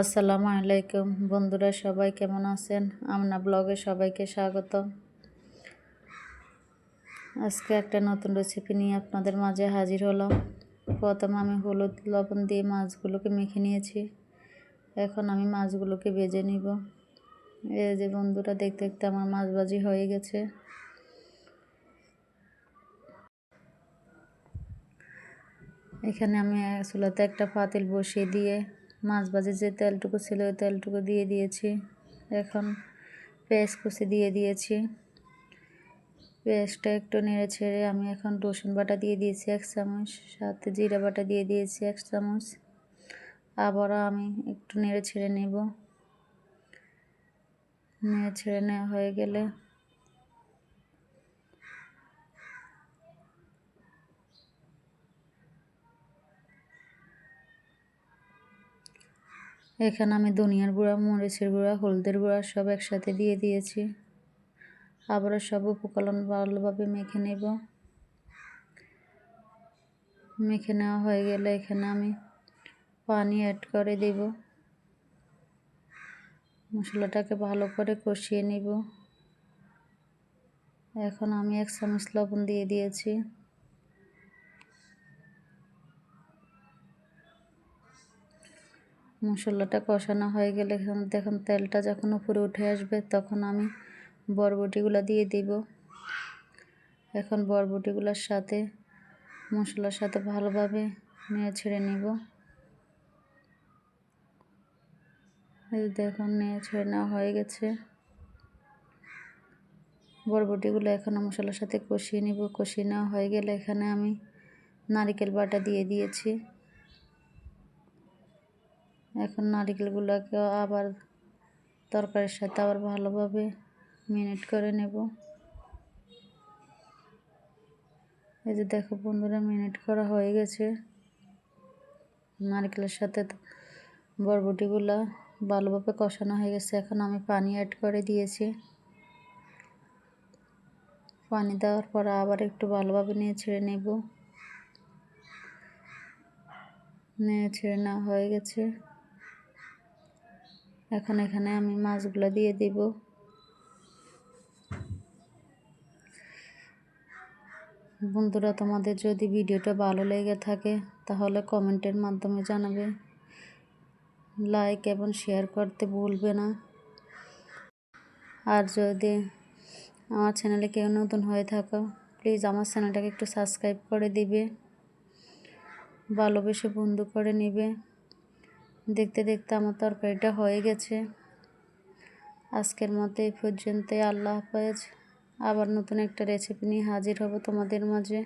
আসসালামু আলাইকুম। বন্ধুরা, সবাই কেমন আছেন? আমরা ব্লগে সবাইকে স্বাগত। আজকে একটা নতুন রেসিপি নিয়ে আপনাদের মাঝে হাজির হলাম। প্রথম আমি হলুদ লবণ দিয়ে মাছগুলোকে মেখে নিয়েছি। এখন আমি মাছগুলোকে বেজে নিব। এই যে বন্ধুরা, দেখতে দেখতে আমার মাছ ভাজি হয়ে গেছে। এখানে আমি চুলাতে একটা পাতিল বসিয়ে দিয়ে মাছ ভাজির যে তেলটুকু ছিল ওই তেলটুকু দিয়ে দিয়েছি। এখন পেঁয়াজ কুচি দিয়ে দিয়েছি। পেঁয়াজটা একটু নেড়ে ছেড়ে আমি এখন রসুন বাটা দিয়ে দিয়েছি এক চামচ, সাথে জিরা বাটা দিয়ে দিয়েছি এক চামচ। আবারও আমি একটু নেড়ে ছেড়ে নেব। নেড়ে ছেড়ে নেওয়া হয়ে গেলে এখানে আমি ধনিয়ার গুঁড়া, মরিচের গুঁড়া, হলদের গুঁড়া সব একসাথে দিয়ে দিয়েছি। আবারও সব উপকরণ ভালোভাবে মেখে নেব। মেখে নেওয়া হয়ে গেলে এখানে আমি পানি অ্যাড করে দেব। মশলাটাকে ভালো করে কষিয়ে নিব। এখন আমি এক চামচ লবণ দিয়ে দিয়েছি। মশলাটা কষানো হয়ে গেলে দেখুন, তেলটা যখন উপরে উঠে আসবে তখন আমি বরবটিগুলো দিয়ে দিব। এখন বরবটিগুলোর সাথে, মশলার সাথে ভালোভাবে নেড়ে ছেড়ে নিব। দেখুন, নেড়ে ছেড়ে নেওয়া হয়ে গেছে। বরবটিগুলো এখন মশলার সাথে কষিয়ে নিব। কষিয়ে নেওয়া হয়ে গেলে এখানে আমি নারিকেল বাটা দিয়ে দিয়েছি। এখন নারিকেলগুলোকে আবার তরকারির সাথে আবার ভালোভাবে মিনিট করে নেব। এই যে দেখো বন্ধুরা মিনিট করা হয়ে গেছে। নারকেলের সাথে বরবটিগুলো ভালোভাবে কষানো হয়ে গেছে। এখন আমি পানি অ্যাড করে দিয়েছি। পানি দেওয়ার পর আবার একটু ভালোভাবে নিয়ে ছেড়ে নেব। নিয়ে ছেড়ে নেওয়া হয়ে গেছে। এখন এখানে আমি মাছগুলো দিয়ে দিব। বন্ধুরা, তোমাদের যদি ভিডিওটা ভালো লেগে থাকে, তাহলে কমেন্টের মাধ্যমে জানাবে। লাইক এবং শেয়ার করতে ভুলবে না। আর যদি আমার চ্যানেলে কেউ নতুন হয়ে থাকো, প্লিজ আমার চ্যানেলটাকে একটু সাবস্ক্রাইব করে দিবে। ভালোবেসে বন্ধু করে নিবে। দেখতে দেখতে আমার তরকারিটা হয়ে গেছে। আজকের মতো এই পর্যন্তই। আল্লাহ হাফেজ। আবার নতুন একটা রেসিপি নিয়ে হাজির হব তোমাদের মাঝে।